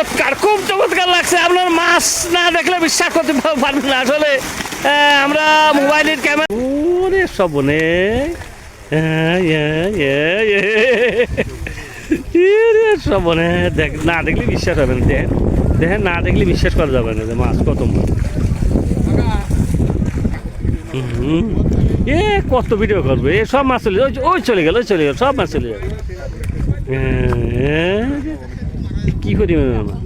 চমৎকার খুব চমৎকার লাগছে। আপনার মাছ না দেখলে বিশ্বাস করতে পারবেন না। আসলে আমরা মোবাইলের ক্যামেরা ওরে সবনে সবনে দেখ না দেখলে বিশ্বাস হবে না। দেখেন দেখেন না দেখলে বিশ্বাস করা যাবে না মাছ কত এ কত ভিডিও করবে। এ সব মাছ চলে ওই চলে গেল ওই চলে গেল সব মাছ চলে গেল হ্যাঁ, এ কি করি মামা?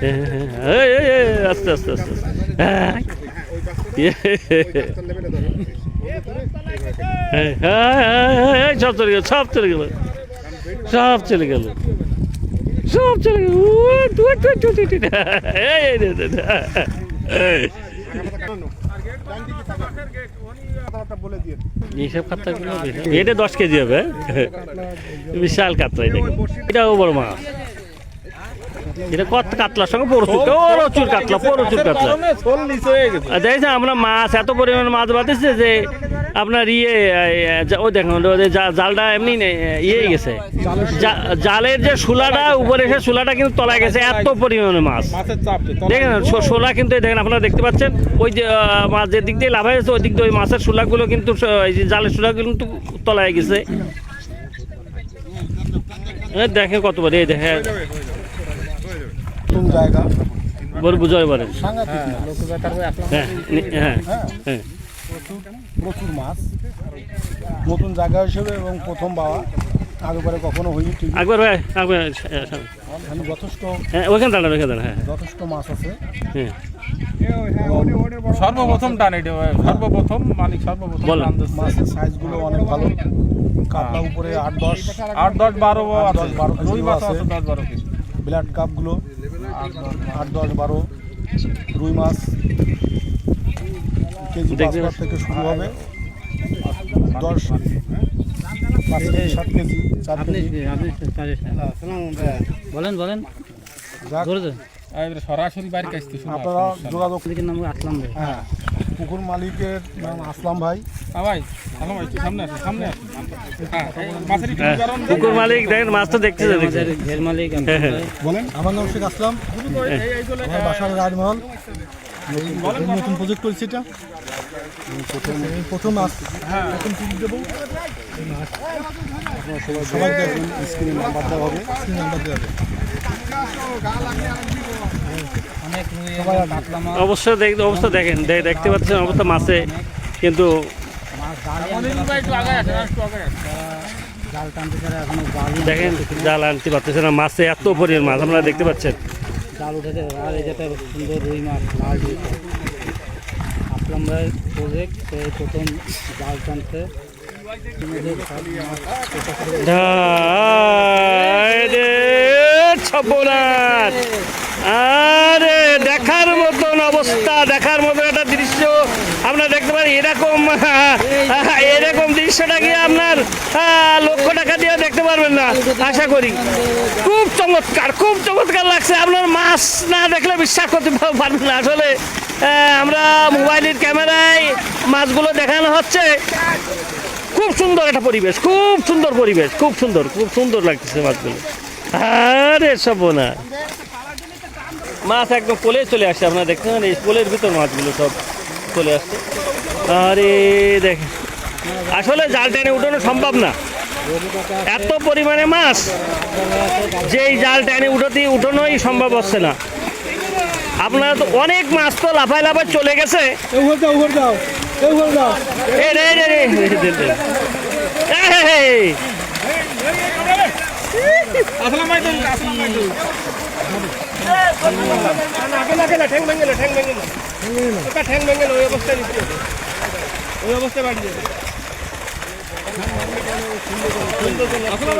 হ্যাঁ, হ্যাঁ, হ্যাঁ, আস্তে আস্তে আস্তে। হ্যাঁ। হ্যাঁ, হ্যাঁ, হ্যাঁ, সব চলে গেল সব চলে গেল সব চলে গেল সব চলে গেল এইসব কাতলাগুলো এটা দশ কেজি হবে হ্যাঁ? বিশাল কাতলা এটা এটাও বড় মাছ। এটা কত কাতলার সঙ্গে প্রচুর প্রচুর কাতলা প্রচুর কাতলা। দেখছি আমরা মাছ এত পরিমাণে মাছ বাঁধেছে যে আপনার ইয়ে ও দেখুন জালটা এমনি ইয়ে গেছে। জা- জালের যে শুলাটা উপরে এসে শুলাটা কিন্তু তলায় গেছে এত পরিমাণে মাছ। দেখেন শোলা কিন্তু দেখেন আপনারা দেখতে পাচ্ছেন ওই যে মাছ যে দিক দিয়ে লাভ হয়েছে ওই দিক দিয়ে ওই মাছের শোলাগুলো কিন্তু স- এই যে জালের শোলাগুলো কিন্তু তলায় গেছে। দেখেন কতবার এই দেখেন। নতুন জায়গা? বড় বুঝাই পারেন। হ্যাঁ হ্যাঁ হ্যাঁ হ্যাঁ। প্রচুর প্রচুর মাছ। নতুন জায়গা হিসেবে এবং প্রথম বাবা আগেবারে কখনো হয়নি ঠিক একবার ভাই একবার এখানে যথেষ্ট হ্যাঁ ওইখানে দাঁড়ান হ্যাঁ। যথেষ্ট মাছ আছে। হ্যাঁ। সর্বপ্রথম টান এটা ভাই। সর্বপ্রথম মালিক সর্বপ্রথম। মাছের সাইজগুলো অনেক ভালো। কাতলা উপরে আট দশ। আট দশ বারো দশ, বারো রুই মাছ আছে। দশ বারো কেজি। ব্লাড কাপগুলো। আট দশ বারো। রুই মাছ। কেজি পাঁচ দেখতে থেকে শুরু হবে দশ পাঁচ সাত কেজি চার কেজি বলেন বলেন সরাসরি বাড়ি কাছতে শুরু আপনারা যোগাযোগ নাম আসলাম ভাই হ্যাঁ পুকুর মালিকের নাম আসলাম ভাই ভাই ভাই সামনে আসুন আসুন হ্যাঁ হ্যাঁ। পুকুর মালিক দেখেন মাছ তো মালিক হ্যাঁ, হ্যাঁ। বলেন আমার নাম শেখ আসলাম বাসার রাজমহল নতুন প্রজেক্ট করেছি এটা প্রথম এই প্রথম মাছ দেবো। সবাই সবাই দেখবেন স্ক্রিনে নাম্বার দেওয়া হবে। স্ক্রিন নাম্বার দেওয়া হবে। অবশ্যই দেখ অবস্থা দেখেন দেখতে পাচ্ছেন অবস্থা মাছে কিন্তু দেখেন জাল আনতে পারতেছে না মাছে এত পরিমাণ মাছ আপনারা দেখতে পাচ্ছেন। জাল উঠেছে আর এই সুন্দর রুই মাছ লাল ভাই প্রজেক্ট প্রথম জাল টানতে। দেখার মতন অবস্থা দেখার মতন একটা দৃশ্য আমরা দেখতে এরকম এরকম দৃশ্যটা কি আপনার লক্ষ টাকা দিয়ে দেখতে পারবেন না? আশা করি। খুব চমৎকার খুব চমৎকার লাগছে। আপনার মাছ না দেখলে বিশ্বাস করতে পারবেন না। আসলে আমরা মোবাইলের ক্যামেরায় মাছগুলো দেখানো হচ্ছে। খুব সুন্দর একটা পরিবেশ, খুব সুন্দর পরিবেশ, খুব সুন্দর খুব সুন্দর লাগতেছে মাছগুলো। আরে সব না মাছ একদম কোলে চলে আসছে আপনারা দেখতে পারেন এই কোলের ভিতর মাছগুলো সব চলে আসছে। আরে দেখেন আসলে জাল টেনে উঠানো সম্ভব না। এত পরিমাণে মাছ যেই জাল টেনে উঠোতে উঠানোই সম্ভব হচ্ছে না। আপনারা তো অনেক মাছ তো লাফায় লাফায় চলে গেছে। এ রে রে রে রে রে রে। এই!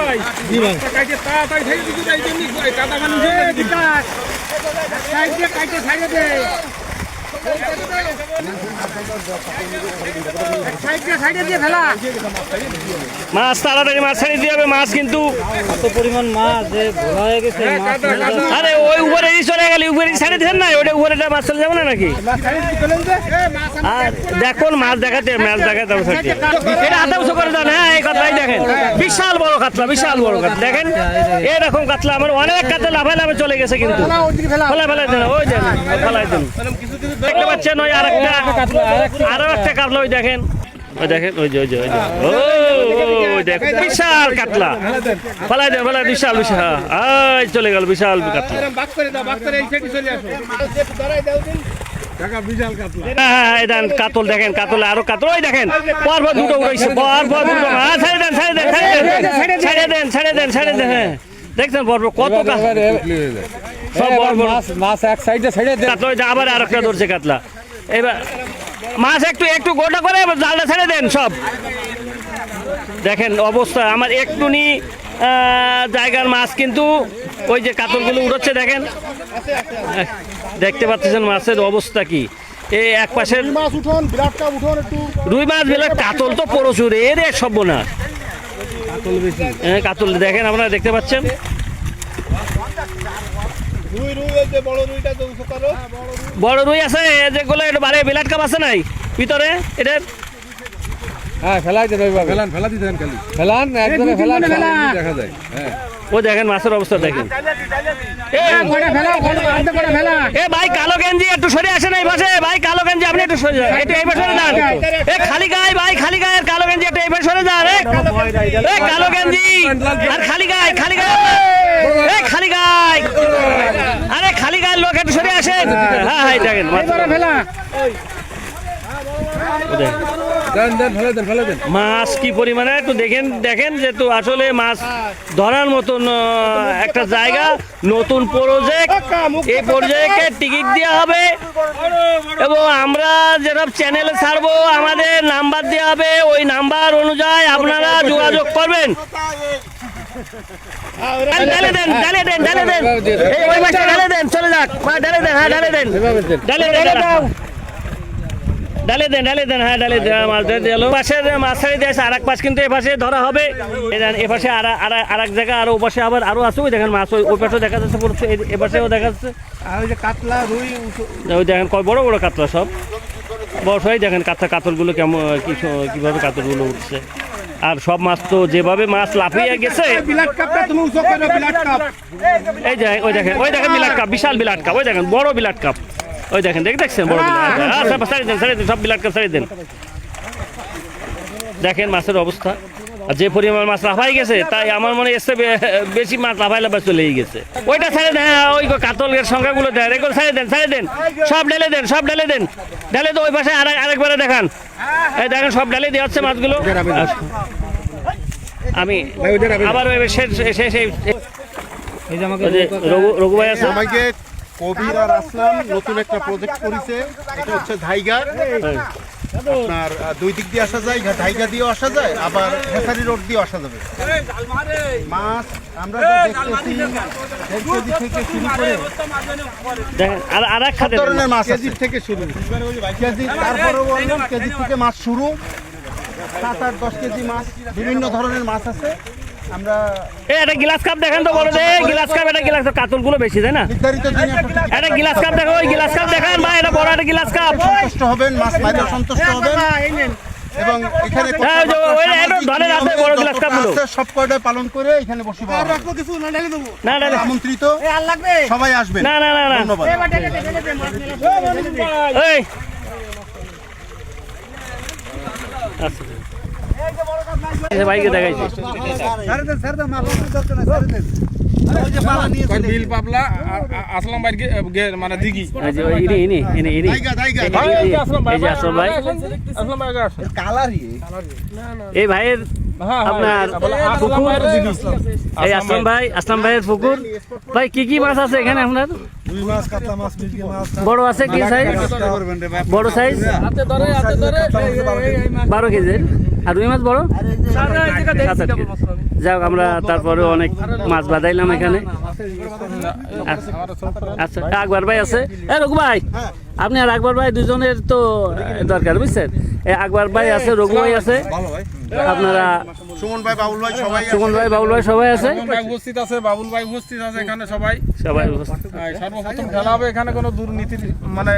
ভাই জি ভাই। কাইতে তাড়াতাড়ি কাটা মানুষ কাইতে কাইতে ছাড়ে দে মাছ তাড়াতাড়ি মাছ ছেড়ে দিয়ে হবে মাছ কিন্তু এত পরিমাণ মাছ যে ভোলা হয়ে গেছে আরে ওই উপরে এই চলে গেলে উপরে ছেড়ে দেন না? ওটা উপরে মাছ চলে যাবে না নাকি? আর দেখুন মাছ দেখাতে মাছ দেখাতে হবে হাতে উঁচু করে কাতলাই দেখেন বিশাল বড় কাতলা বিশাল বড় কাতলা। দেখেন এরকম কাতলা আমার অনেক কাতলা লাফায় লাফে চলে গেছে কিন্তু। ফেলা ফেলাই দেন ওই দেন ফেলাই দেন দেখতে পাচ্ছেন ওই আরেকটা আরও একটা কাতলা। ওই দেখেন। ওই দেখেন ওই যে ওই যে ওই যে। ও ওই দেখেন বিশাল কাতলা। ফেলাই দেন ফেলাই বিশাল বিশাল চলে গেল বিশাল কাতলা। হ্যাঁ, হ্যাঁ, এই কাতল দেখেন কাতল আরও কাতল। ওই দেখেন পরপর দুটো উড়াইছে পরপর দুটো হ্যাঁ ছেড়ে দেন ছেড়ে দেন ছেড়ে দেন ছেড়ে দেন ছেড়ে দেন। হ্যাঁ। দেখছেন পরপর কত সব বড় বড়। মাছ মাছ এক সাইডে ছেড়ে দে কাতলা আবার আরেকটা ধরছে কাতলা। এবার মাছ একটু একটু গোটা করে এবার জালটা ছেড়ে দেন সব। দেখেন অবস্থা আমার একটুনি আহ, জায়গার মাছ কিন্তু ওই যে কাতলগুলো উড়োচ্ছে দেখেন। দেখতে পাচ্ছেন মাছের অবস্থা কি? এই এক পাশের মাছ উঠোন বিরাট কাপ উঠোন একটু। রুই মাছ বেলা কাতল তো প্রচুর এর এক সভ্য না কাতল দেখেন আপনারা দেখতে পাচ্ছেন? বড় রুই আছে যেগুলো একটু বারে বিলাট কাপ আছে নাই ভিতরে? এটার হ্যাঁ ফেলাই দেন ওইভাবে ফেলান ফেলা দিতেন খালি। ফেলান একদম ফেলান। দেখা যায় হ্যাঁ। ও দেখেন মাছের অবস্থা দেখেন। এ ভাই কালো গেঞ্জি একটু সরে আসেন এই পাশে। ভাই কালো গেঞ্জি আপনি একটু সরে যান। একটু এই পাশে সরে যান। এ খালি গায়ে ভাই খালি গায়ের কালো গেঞ্জি একটু এই পাশে সরে যান। এ কালো গেঞ্জি আর খালি গায়ে খালি গায়ে। এ খালি গায়ে। আরে খালি গায়ের লোক একটু সরে আসেন। হ্যাঁ হ্যাঁ দেখেন। দেন দেন ফেলে। দেন দেন মাছ কি পরিমাণে? একটু দেখেন দেখেন যেহেতু আসলে মাছ ধরার মতন একটা জায়গা নতুন প্রজেক্ট এই প্রজেক্টে টিকিট দেওয়া হবে। এবং আমরা যেসব চ্যানেলে ছাড়বো আমাদের নাম্বার দেওয়া হবে। ওই নাম্বার অনুযায়ী আপনারা যোগাযোগ করবেন। ঢালে দেন ঢালে দেন ঢালে দেন। এই ওই মাছটা ঢালে দেন চলে যাক। ঢালে দেন হ্যাঁ ঢালে দেন ঢালে দেন। ডালে দেন ডালে দেন হ্যাঁ ডালে দেন মাছ ধরে দিল। পাশে মাছ ছাড়ি দিয়েছে আর এক পাশ কিন্তু এ পাশে ধরা হবে। এই দেন, এ পাশে আর আর- এক জায়গা আর ও পাশে আবার আরও আছে। ওই দেখেন মাছ ওই পাশেও দেখা যাচ্ছে পুরো এ পাশেও দেখা যাচ্ছে। আর ওই যে কাতলা রুই ওই দেখেন কয় বড় বড় কাতলা সব। বড় সবাই দেখেন কাতলা কাতলগুলো কেমন কি স- কীভাবে কাতলগুলো উঠছে। আর সব মাছ তো যেভাবে মাছ লাফিয়ে গেছে এই যে ওই দেখেন ওই দেখেন বিলাট কাপ বিশাল বিলাট কাপ। ওই দেখেন বড় বিলাট কাপ। ওই দেখেন দেখ দেখছেন বড় বিলাট আচ্ছা সারি দেন সারি দেন সব বিলাট কাপ সারি দেন। দেখেন মাছের অবস্থা। আর যে পরিমাণ মাছ লাফাই গেছে তাই আমার মনে বে- বেশি মাছ লাফাই লাফাই চলেই গেছে। ওইটা ছেড়ে দেন হ্যাঁ ওই কাতলের সংখ্যাগুলো দেন এগুলো ছেড়ে দেন ছেড়ে দেন। সব ঢেলে দেন সব ঢেলে দেন। ঢেলে তো ওই পাশে আর আরেকবারে দেখান। এই দেখেন সব ঢেলে দেওয়া হচ্ছে মাছগুলো। আমি আবার শেষ শেষ এই- যে আমাকে রঘু রঘু ভাই আছে। আমাকে কবির আর আসলাম নতুন একটা প্রজেক্ট করেছে। এটা হচ্ছে ধাইগা। আপনার দুই দিক দিয়ে আসা যায় ধাইগা দিয়েও আসা যায় আবার হেসারি রোড দিয়েও আসা যাবে। মাছ আমরা যা দেখতেছি কেজি থেকে শুরু করে দেখেন আর আর এক ধরনের মাছ কেজি থেকে শুরু। কেজি তারপরেও কেজি থেকে মাছ শুরু। সাত আট দশ কেজি মাছ বিভিন্ন ধরনের মাছ আছে। আমরা এই একটা গ্লাস কাপ দেখেন তো বড় দে গ্লাস কাপ এটা গ্লাস কাতলগুলো বেশি তাই না? নির্ধারিত একটা একটা গ্লাস কাপ দেখো ওই গ্লাস কাপ দেখান ভাই এটা বড় একটা গ্লাস কাপ সন্তুষ্ট হবেন মাছ সন্তুষ্ট হবেন। এবং এখানে হ্যাঁ, ওই যে ওই একটু ধরে রাখবে বড় glass cup গুলো। সব কয়টা পালন করে এখানে বসে পাওয়া হবে। না না না আমন্ত্রিত। সবাই আসবেন। না না না না। ধন্যবাদ। এই। আচ্ছা। এই যে দেখাইছে। বিল পাবলা আ- আ- আসলাম ভাই মানে দিঘি। ইনি ইনি ইনি ইনি। আসলাম ভাই এই ভাইয়ের আপনার পুকুর এই আসলাম ভাই। আসলাম ভাইয়ের পুকুর ভাই কি কি মাছ আছে এখানে আপনার? রুই মাছ কাতলা মাছ মিরগি মাছ বড় আছে কি সাইজ বড় সাইজ বারো কেজির আর রুই মাছ বড়? যাক আমরা তারপরে অনেক মাছ বাদাইলাম এখানে। আচ্ছা, আচ্ছা আকবর ভাই আছে। এ রঘু ভাই আপনি আর আকবর ভাই দুজনের তো দরকার বুঝছেন? এ আকবর ভাই আছে রঘু ভাই আছে। আপনারা সুমন ভাই বাবুল ভাই সবাই সুমন ভাই বাবুল ভাই সবাই আছে? ভাই উপস্থিত আছে বাবুল ভাই উপস্থিত আছে এখানে সবাই। সবাই উপস্থিত। সর্বপ্রথম খেলা হবে এখানে কোনো দুর্নীতি মানে